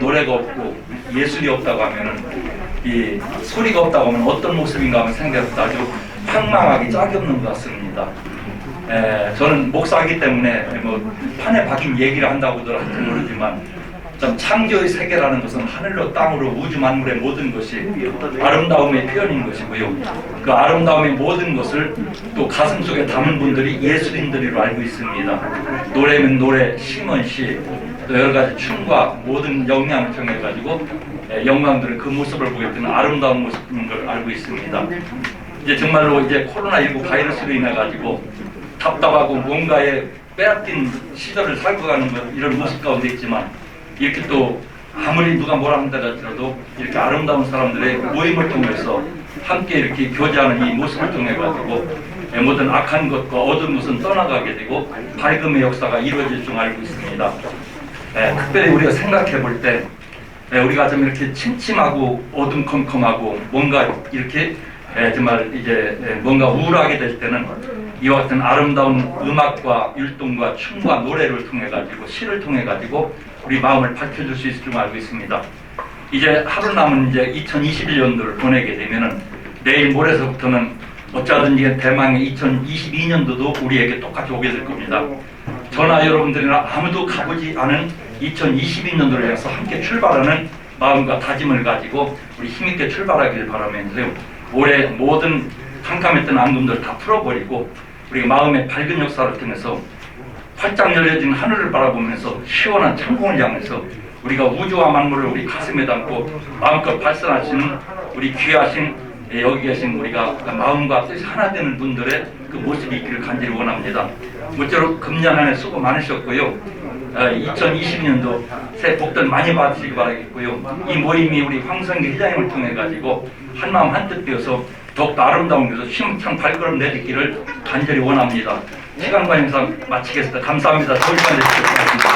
노래가 없고 예술이 없다고 하면은 이 소리가 없다고 하면 어떤 모습인가 하면 생각해보다 아주 황망하기 짝이 없는 것 같습니다. 에, 저는 목사이기 때문에 뭐 판에 박인 얘기를 한다고들 할지 모르지만 참 창조의 세계라는 것은 하늘로 땅으로 우주 만물의 모든 것이 아름다움의 표현인 것이고요. 그 아름다움의 모든 것을 또 가슴 속에 담은 분들이 예술인들이로 알고 있습니다. 노래면 노래, 시면 시, 또 여러 가지 춤과 모든 영향을 통해 가지고 영광들은 그 모습을 보게 되는 아름다운 모습인 걸 알고 있습니다. 이제 정말로 이제 코로나19 바이러스로 인해 가지고 답답하고 뭔가에 빼앗긴 시절을 살고 가는 것, 이런 모습 가운데 있지만 이렇게 또 아무리 누가 뭐라 한다 할지라도 이렇게 아름다운 사람들의 모임을 통해서 함께 이렇게 교제하는 이 모습을 통해 가지고 모든 악한 것과 어두운 것은 떠나가게 되고 밝음의 역사가 이루어질 줄 알고 있습니다. 예, 특별히 우리가 생각해 볼때 우리가 좀 이렇게 침침하고 어둠컴컴하고 뭔가 이렇게 예, 정말 이제 예, 뭔가 우울하게 될 때는 이와 같은 아름다운 음악과 율동과 춤과 노래를 통해 가지고 시를 통해 가지고 우리 마음을 밝혀줄 수 있을 줄 알고 있습니다. 이제 하루 남은 이제 2021년도를 보내게 되면은 내일 모레서부터는 어쩌든지 대망의 2022년도도 우리에게 똑같이 오게 될 겁니다. 저나 여러분들이나 아무도 가보지 않은 2022년도를 향해서 함께 출발하는 마음과 다짐을 가지고 우리 힘있게 출발하길 바라면서요. 올해 모든 캄캄했던 앙금들 다 풀어버리고 우리 마음의 밝은 역사를 통해서 활짝 열려진 하늘을 바라보면서 시원한 창공을 향해서 우리가 우주와 만물을 우리 가슴에 담고 마음껏 발산하시는 우리 귀하신 예, 여기 계신 우리가 마음과 뜻이 하나 되는 분들의 그 모습이 있기를 간절히 원합니다. 모쪼록 금년 한해 수고 많으셨고요. 2020년도 새해 복들 많이 받으시기 바라겠고요. 이 모임이 우리 황성기 회장님을 통해 가지고 한마음 한뜻 되어서 더욱더 아름다운 곳에서 힘찬 발걸음 내딛기를 간절히 원합니다. 시간 관계상 마치겠습니다. 감사합니다. 좋은 시간 되시길 바랍니다.